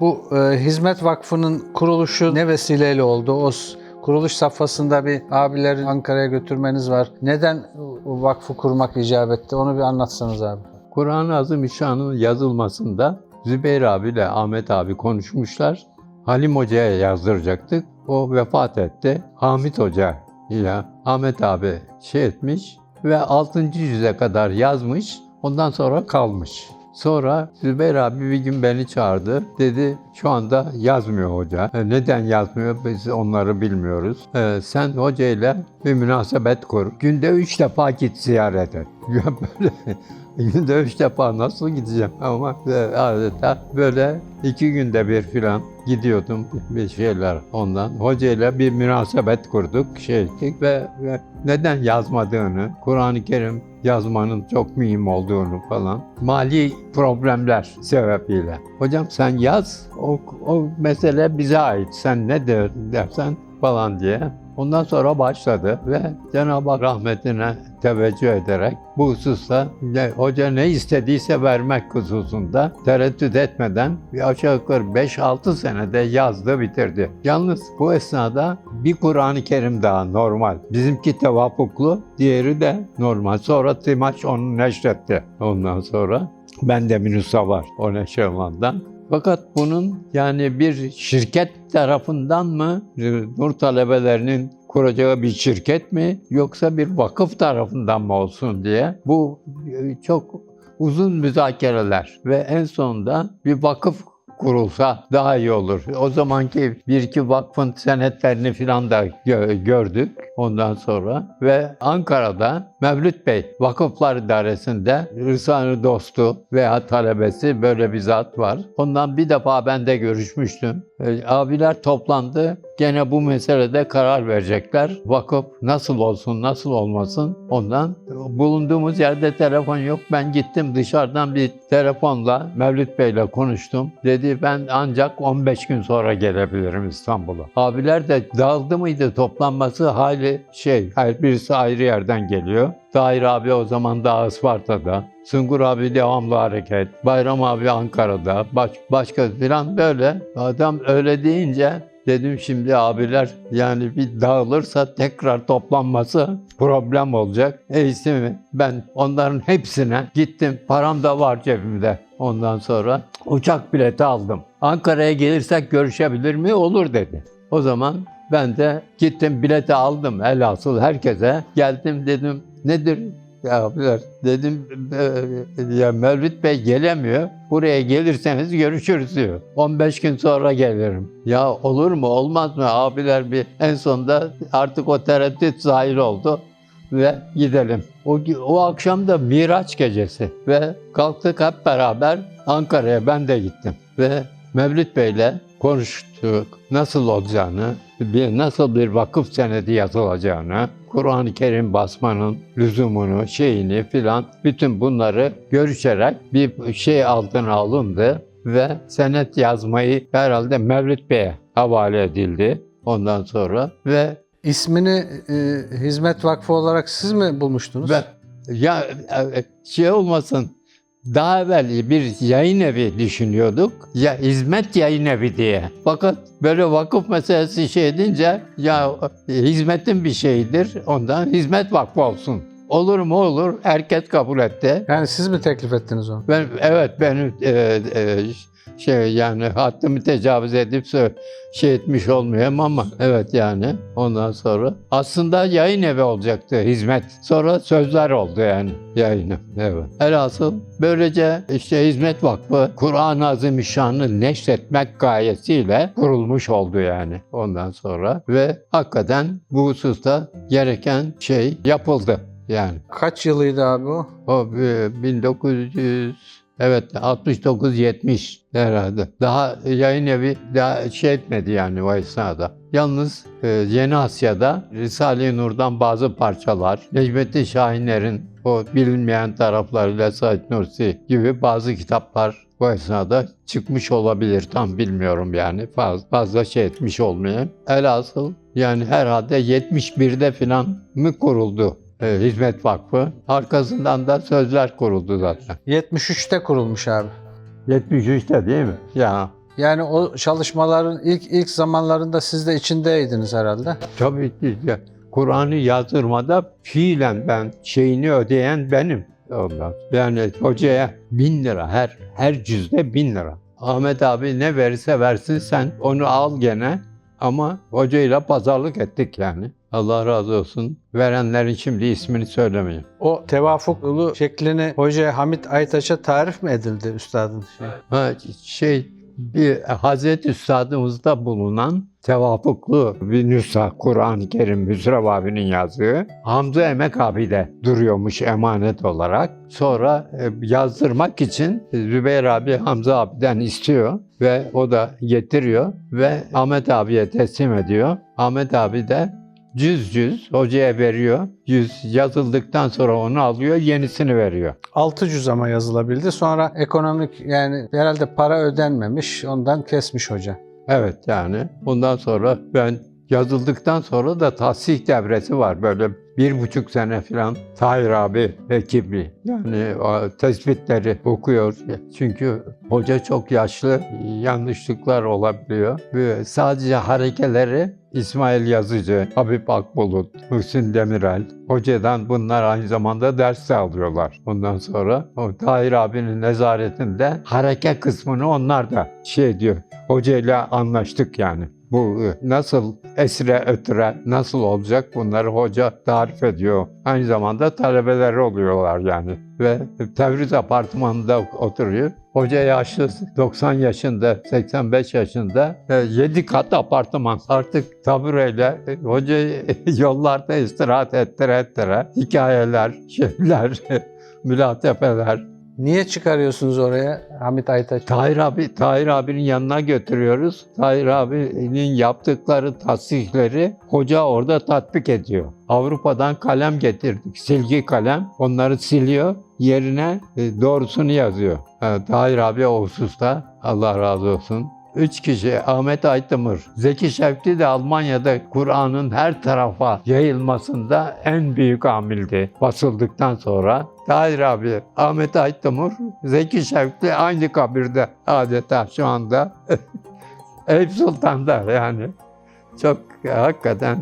Bu e, Hizmet Vakfı'nın kuruluşu ne vesileyle oldu? O kuruluş safhasında bir abileri Ankara'ya götürmeniz var. Neden o vakfı kurmak icap etti? Onu bir anlatsanız abi. Kur'an-ı Azimüşşan'ın yazılmasında Zübeyir abiyle Ahmet abi konuşmuşlar. Halim Hoca'ya yazdıracaktık. O vefat etti. Hamit Hoca ile Ahmet abi şey etmiş ve 6. yüze kadar yazmış. Ondan sonra kalmış. Sonra Zübeyir abi bir gün beni çağırdı. Dedi şu anda yazmıyor hoca. E, Neden yazmıyor biz onları bilmiyoruz. E, sen hocayla bir münasebet kur. Günde üç defa git ziyaret et. Günde üç defa nasıl gideceğim ama e, adeta böyle iki günde bir filan gidiyordum bir şeyler ondan. Hocayla bir münasebet kurduk şey ettik ve, ve neden yazmadığını, Kur'an-ı Kerim yazmanın çok mühim olduğunu falan. Mali problemler sebebiyle. Hocam sen yaz, o, o mesele bize ait. Sen ne der, dersen falan diye. Ondan sonra başladı ve Cenab-ı Hak rahmetine teveccüh ederek bu hususta hoca ne istediyse vermek hususunda tereddüt etmeden bir aşağı yukarı 5-6 senede yazdı bitirdi. Yalnız bu esnada bir Kur'an-ı Kerim daha normal. Bizimki tevafuklu, diğeri de normal. Sonra Timaç onu neşretti ondan sonra. Ben de Minusa var o neşrevandan. Fakat bunun yani bir şirket tarafından mı Nur talebelerinin kuracağı bir şirket mi yoksa bir vakıf tarafından mı olsun diye bu e, çok uzun müzakereler ve en sonunda bir vakıf kurulsa daha iyi olur. O zamanki bir iki vakfın senetlerini filan da gö- gördük ondan sonra ve Ankara'da Mevlüt Bey Vakıflar İdaresi'nde Rısani dostu veya talebesi böyle bir zat var. Ondan bir defa ben de görüşmüştüm. E, abiler toplandı. Gene bu meselede karar verecekler. Vakıf nasıl olsun, nasıl olmasın ondan. Bulunduğumuz yerde telefon yok. Ben gittim dışarıdan bir telefonla Mevlüt Bey'le konuştum. Dedi ben ancak 15 gün sonra gelebilirim İstanbul'a. Abiler de dağıldı mıydı toplanması hali şey, her birisi ayrı yerden geliyor. Tahir abi o zaman daha Isparta'da. Sungur abi devamlı hareket. Bayram abi Ankara'da. Baş, başka filan böyle. Adam öyle deyince dedim şimdi abiler yani bir dağılırsa tekrar toplanması problem olacak. Eysi mi? Ben onların hepsine gittim. Param da var cebimde. Ondan sonra uçak bileti aldım. Ankara'ya gelirsek görüşebilir mi? Olur dedi. O zaman ben de gittim bileti aldım elhasıl herkese. Geldim dedim nedir ya dedim "e, ya Mevlüt Bey gelemiyor. Buraya gelirseniz görüşürüz diyor. 15 gün sonra gelirim. Ya olur mu olmaz mı abiler bir en sonunda artık o tereddüt zahir oldu ve gidelim. O, o akşam da Miraç gecesi ve kalktık hep beraber Ankara'ya ben de gittim ve Mevlüt Bey'le konuştuk. Nasıl olacağını, bir, nasıl bir vakıf senedi yazılacağını, Kur'an-ı Kerim basmanın lüzumunu, şeyini filan bütün bunları görüşerek bir şey altına alındı ve senet yazmayı herhalde Mevlüt Bey'e havale edildi ondan sonra ve İsmini e, Hizmet Vakfı olarak siz mi bulmuştunuz? ve ya e, şey olmasın daha evvel bir yayın evi düşünüyorduk. Ya hizmet yayın evi diye. Fakat böyle vakıf meselesi şey edince ya hizmetin bir şeyidir. Ondan hizmet vakfı olsun. Olur mu olur. Herkes kabul etti. Yani siz mi teklif ettiniz onu? Ben evet ben e, e, şey yani haddimi tecavüz edip şey etmiş olmayayım ama evet yani ondan sonra aslında yayın evi olacaktı hizmet. Sonra sözler oldu yani yayını. Evet. Elhasıl böylece işte Hizmet Vakfı Kur'an-ı Azimüşşan'ı neşretmek gayesiyle kurulmuş oldu yani ondan sonra ve hakikaten bu hususta gereken şey yapıldı yani. Kaç yılıydı abi o? O e, 1900 evet 69 70 herhalde. Daha yayın evi daha şey etmedi yani o esnada. Yalnız e, Yeni Asya'da Risale-i Nur'dan bazı parçalar, Necmettin Şahinler'in o bilinmeyen taraflarıyla Said Nursi gibi bazı kitaplar bu esnada çıkmış olabilir. Tam bilmiyorum yani. Fazla, fazla şey etmiş olmayayım. Elhasıl yani herhalde 71'de filan mı kuruldu Hizmet Vakfı. Arkasından da sözler kuruldu zaten. 73'te kurulmuş abi. 73'te değil mi? Ya Yani o çalışmaların ilk ilk zamanlarında siz de içindeydiniz herhalde. Tabii ki Kur'an'ı yazdırmada fiilen ben şeyini ödeyen benim. Yani hocaya bin lira her her cüzde bin lira. Ahmet abi ne verirse versin sen onu al gene ama hocayla pazarlık ettik yani. Allah razı olsun. Verenlerin şimdi ismini söylemeyeyim. O tevafuklu şeklini Hoca Hamit Aytaç'a tarif mi edildi üstadın? Şey? Ha, şey bir Hazreti Üstadımızda bulunan tevafuklu bir nüsha Kur'an-ı Kerim Hüsrev abinin yazdığı Hamza Emek abi de duruyormuş emanet olarak. Sonra e, yazdırmak için Zübeyir abi Hamza abiden istiyor ve o da getiriyor ve Ahmet abiye teslim ediyor. Ahmet abi de cüz cüz hocaya veriyor. Yüz yazıldıktan sonra onu alıyor, yenisini veriyor. 6 cüz ama yazılabildi. Sonra ekonomik yani herhalde para ödenmemiş. Ondan kesmiş hoca. Evet yani bundan sonra ben yazıldıktan sonra da tahsih devresi var böyle bir buçuk sene falan Tahir abi ekibi yani tespitleri okuyor. Çünkü hoca çok yaşlı yanlışlıklar olabiliyor. Ve sadece harekeleri İsmail Yazıcı, Habib Akbulut, Hüsnü Demirel, hocadan bunlar aynı zamanda ders de alıyorlar. Ondan sonra o Tahir abinin nezaretinde hareke kısmını onlar da şey diyor, hocayla anlaştık yani. Bu e, nasıl esre ötüre nasıl olacak bunları hoca tarif ediyor. Aynı zamanda talebeleri oluyorlar yani. Ve Tevriz apartmanında oturuyor. Hoca yaşlı 90 yaşında, 85 yaşında 7 kat apartman. Artık tabureyle e, hocayı yollarda istirahat ettire ettire hikayeler, şeyler, mülatefeler, Niye çıkarıyorsunuz oraya Hamit Aytaç? Tahir abi, Tahir abinin yanına götürüyoruz. Tahir abinin yaptıkları tasdikleri hoca orada tatbik ediyor. Avrupa'dan kalem getirdik, silgi kalem. Onları siliyor, yerine e, doğrusunu yazıyor. E, Tahir abi o hususta Allah razı olsun. Üç kişi Ahmet Aytımır, Zeki Şevki de Almanya'da Kur'an'ın her tarafa yayılmasında en büyük amildi basıldıktan sonra. Tahir abi, Ahmet Aytımır, Zeki Şevki aynı kabirde adeta şu anda. Eyüp Sultan'da yani. Çok hakikaten